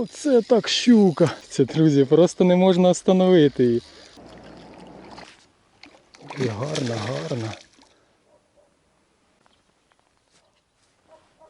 Оце так щука. Це, друзі, просто не можна остановити її. І гарна, гарна.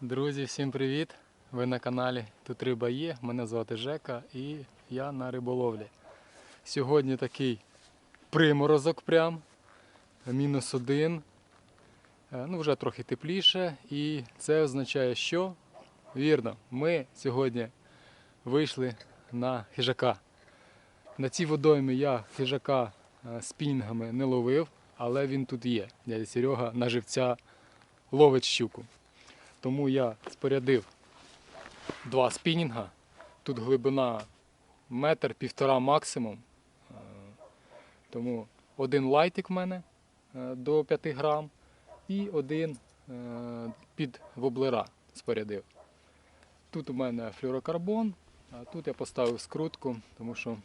Друзі, всім привіт! Ви на каналі Тут Риба є. Мене звати Жека і я на риболовлі. Сьогодні такий приморозок прям. Мінус один. Е, Ну, вже трохи тепліше. І це означає, що вірно, ми сьогодні вийшли на хижака. На цій водоймі я хижака е, спінінгами не ловив, але він тут є. Дядя Серега на живця ловить щуку. Тому я спорядив два спінінга. Тут глибина метр, півтора максимум. Е, Тому один лайтик в мене е, до 5 грам і один під воблера спорядив. Тут у мене флюрокарбон, тут я поставив скрутку, тому що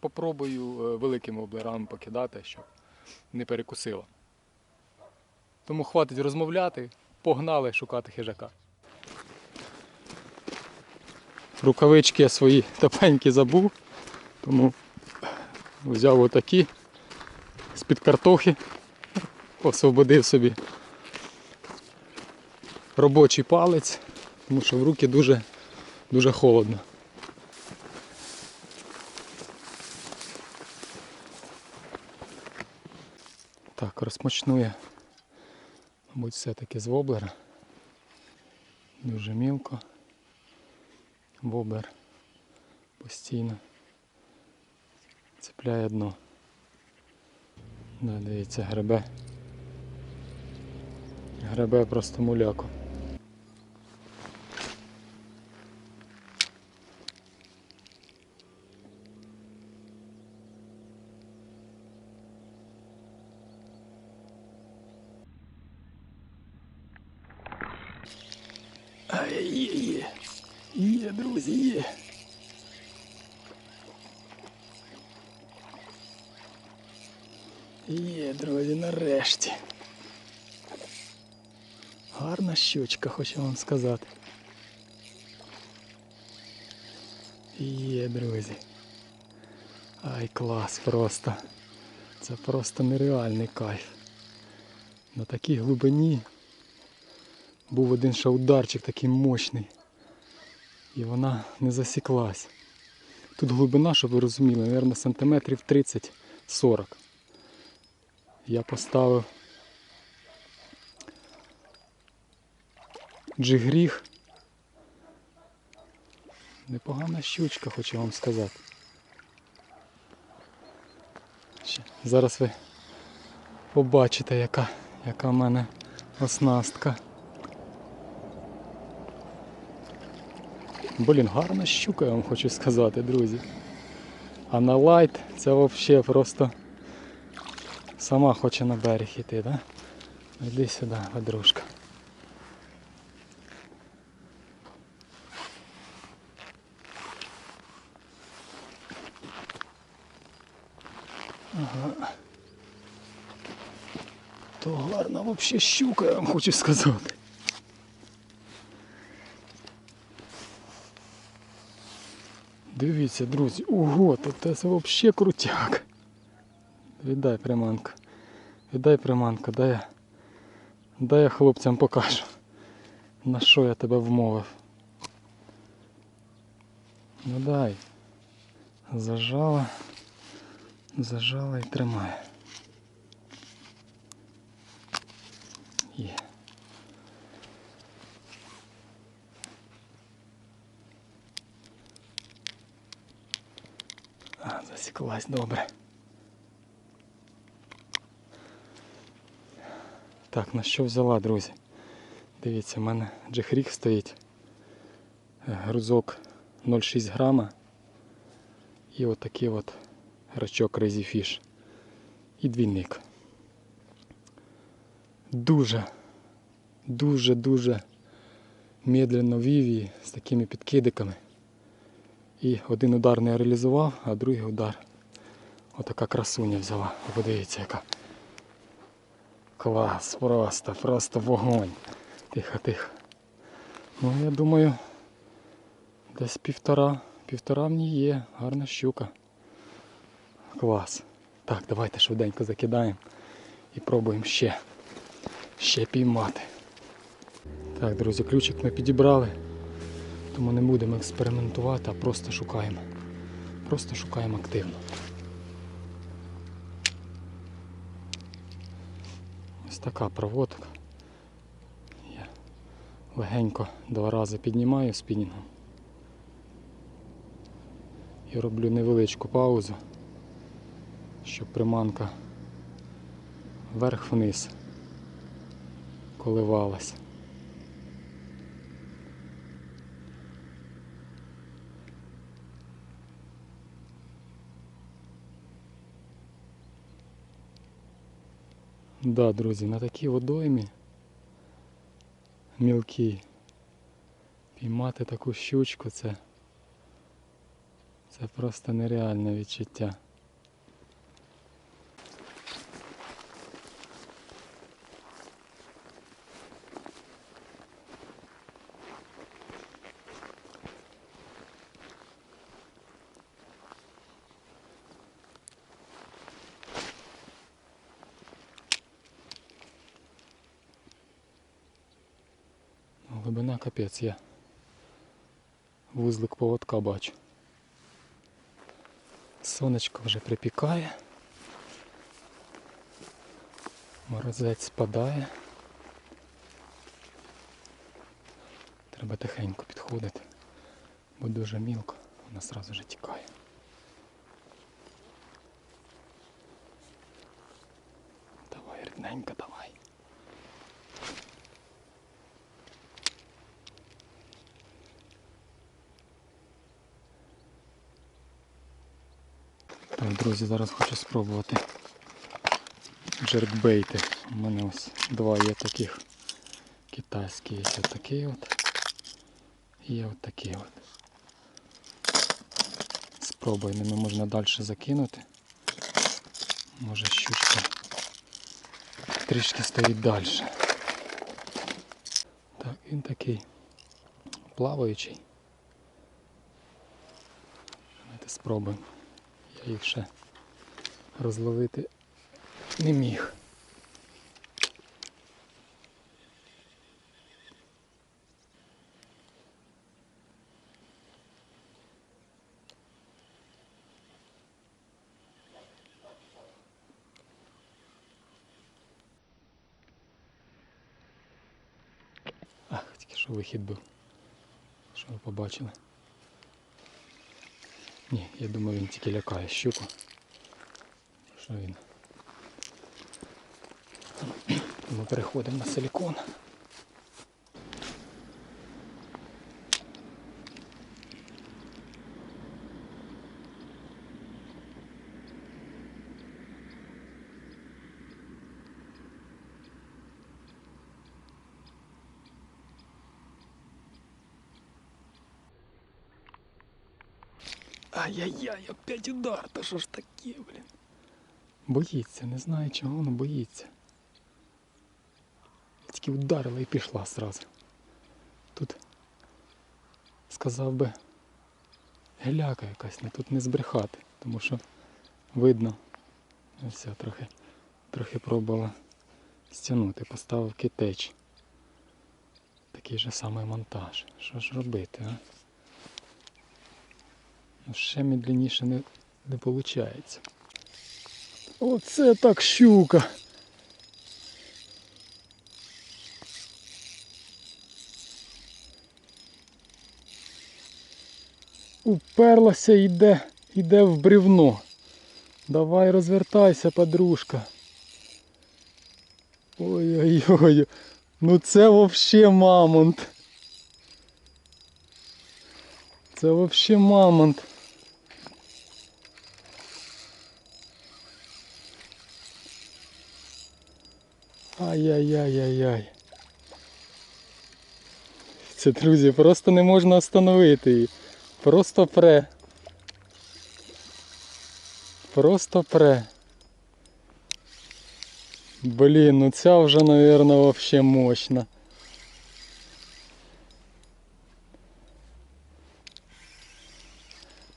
попробую е, великими воблерами покидати, щоб не перекусило. Тому хватить розмовляти, погнали шукати хижака. Рукавички я свої тепенькі забув, тому взяв отакі з-під картохи, освободив собі робочий палець, тому що в руки дуже, дуже холодно. Так, розпочну я, мабуть, все-таки з воблера. Дуже мілко. Воблер постійно цепляє дно. Да, дивіться, гребе. Гребе просто муляку. Ай, є, є. Є, друзі, є. Є, друзі, нарешті. Гарна щучка, хочу вам сказати. Є, друзі. Ай, клас просто. Це просто нереальний кайф. На такій глибині був один ще ударчик такий мощний. І вона не засіклась. Тут глибина, щоб ви розуміли, мабуть, сантиметрів 30-40. Я поставив джигріг. Непогана щучка, хочу вам сказати. Зараз ви побачите, яка, яка в мене оснастка. Блін, гарна щука, я вам хочу сказати, друзі. А на лайт це взагалі просто сама хоче на берег іти, да? Іди сюди, подружка. Ага. То гарна взагалі щука, я вам хочу сказати. Дивіться, друзі, ого, то це взагалі крутяк. Віддай приманку. Віддай приманку, дай я, дай я хлопцям покажу. На що я тебе вмовив. Ну дай. Зажала. Зажала і тримає. Є. А, засіклась добре. Так, на що взяла, друзі? Дивіться, в мене джехрік стоїть. Е, Грузок 0,6 грама. І отакий от грачок Crazy Fish. І двійник. Дуже, дуже, дуже медленно вів її з такими підкидиками. І один удар не реалізував, а другий удар. Отака красуня взяла. Подивіться яка. Клас, просто, просто вогонь. Тихо, тихо. Ну я думаю, Десь півтора. Півтора в ній є. Гарна щука. Клас. Так, давайте швиденько закидаємо і пробуємо ще. Ще піймати. Так, друзі, ключик ми підібрали. Тому не будемо експериментувати, а просто шукаємо. Просто шукаємо активно. Така проводка. Я легенько два рази піднімаю спінінгом і роблю невеличку паузу, щоб приманка вверх-вниз коливалась. Да, друзі, на такій водоймі мілкій піймати таку щучку це, це просто нереальне відчуття. Глибина капець я. Вузлик поводка бачу. Сонечко вже припікає. Морозець спадає. Треба тихенько підходити, бо дуже мілко, вона сразу же тікає. Давай, рідненько, давай. Так, друзі, зараз хочу спробувати джеркбейти. У мене ось два є таких китайські. Є отакий от. І отакий от. Спробуй, ними можна далі закинути. Може щучка трішки стоїть далі. Так, він такий плаваючий. Давайте спробуємо. Їх ще розловити не міг. Ах, тільки що вихід був. Що ви побачили? Ні, я думаю, він тільки лякає щуку. Що він? Ми переходимо на силікон. Ай-яй-яй, опять удар, та що ж таке, блін. Боїться, не знаю чого, але боїться. Тільки ударила і пішла сразу. Тут сказав би геляка якась, але тут не збрехати, тому що видно. Ось трохи, трохи пробувала стягнути, поставив китеч. Такий же самий монтаж. Що ж робити, а? Ще медленніше не, не виходить. Оце так щука. Уперлася йде, йде в бревно. Давай розвертайся, подружка. Ой-ой-ой. Ну це вообще мамонт. Це вообще мамонт. Ай-яй-яй-яй-яй. Це, друзі, просто не можна остановити її. Просто пре. Просто пре. Блін, ну ця вже, мабуть, вообще мощна.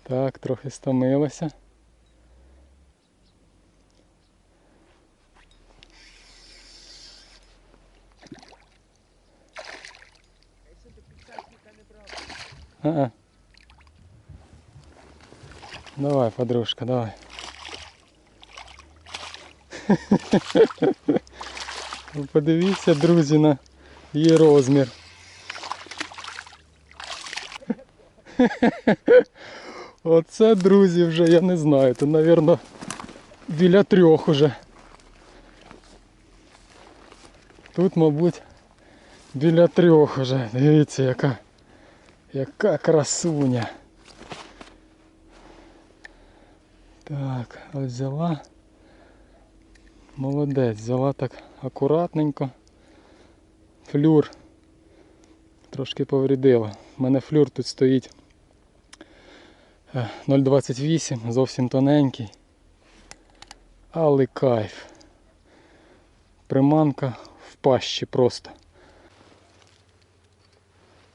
Так, трохи стомилося. Давай, подружка, давай. Ви Подивіться, друзі, на її розмір. Оце, друзі, вже я не знаю. То, мабуть, біля трьох уже. Тут, мабуть, біля трьох уже. Дивіться, яка, яка красуня. Так, ось взяла. Молодець, взяла так акуратненько. Флюр трошки повредила. У мене флюр тут стоїть е, 0,28, зовсім тоненький. Але кайф. Приманка в пащі просто.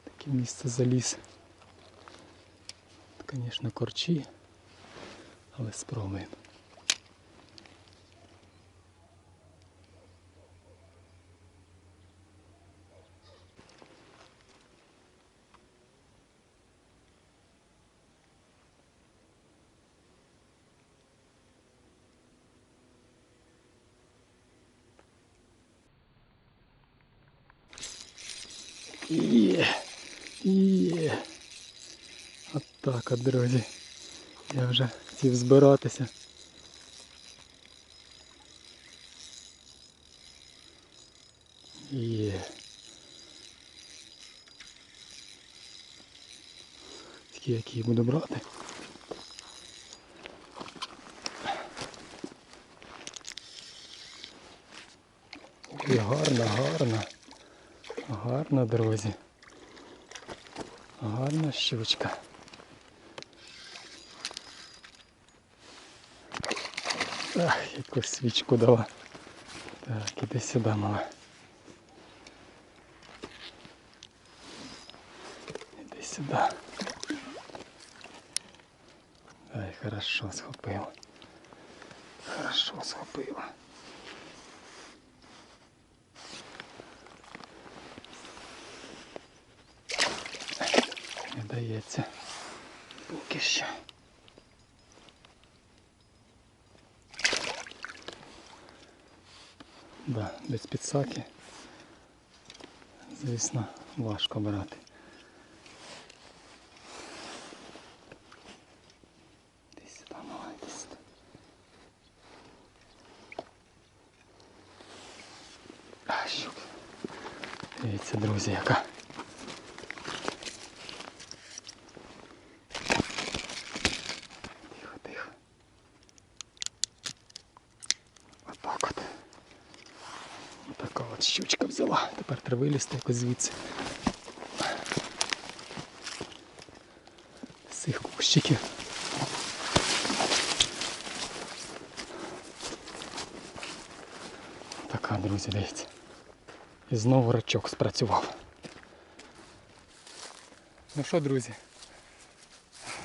Таке місце заліз. Звісно, корчі, але спробуємо. Є, є. От друзі. Я вже хотів збиратися. Є. Такі, які буду брати. Ой, гарно, гарно. Гарно, друзі. Гарна щучка. Ах, яку свічку дала. Так, іди сюди, мала. Іди сюди. Ай, хорошо схопила. Хорошо схопила. Не дається. Поки що. Да, без підсаки. Звісно, важко брати. Дивіться, друзі, яка. Тихо, тихо. Отак от. Така от щучка взяла. Тепер треба вилізти якось звідси. З цих кущиків. Така, друзі, дивіться. І знову рачок спрацював. Ну що, друзі,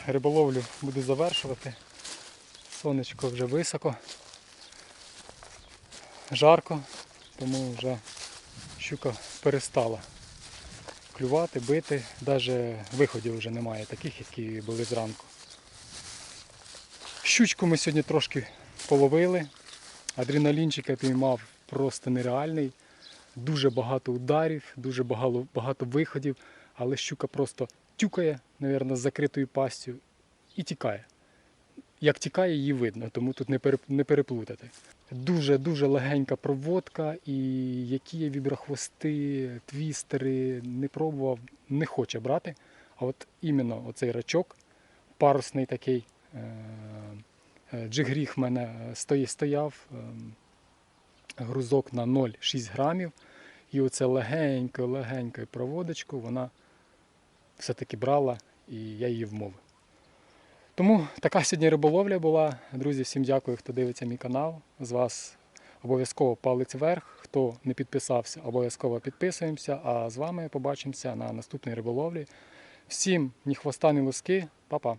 риболовлю буду завершувати. Сонечко вже високо. Жарко, тому вже щука перестала клювати, бити. Навіть виходів вже немає таких, які були зранку. Щучку ми сьогодні трошки половили. Адреналінчик я піймав просто нереальний. Дуже багато ударів, дуже багато, багато виходів, але щука просто тюкає, мабуть, з закритою пастю і тікає. Як тікає, її видно, тому тут не переплутати. Дуже-дуже легенька проводка, і які є віброхвости, твістери, не пробував, не хоче брати. А от іменно оцей рачок, парусний такий, е, е, джигріх в мене стояв, е, грузок на 0,6 грамів. І оце легенькою, легенькою проводочку вона все-таки брала і я її вмовив. Тому така сьогодні риболовля була. Друзі, всім дякую, хто дивиться мій канал. З вас обов'язково палець вверх. Хто не підписався, обов'язково підписуємося. А з вами побачимося на наступній риболовлі. Всім ні хвоста, ні лоски. Па-па.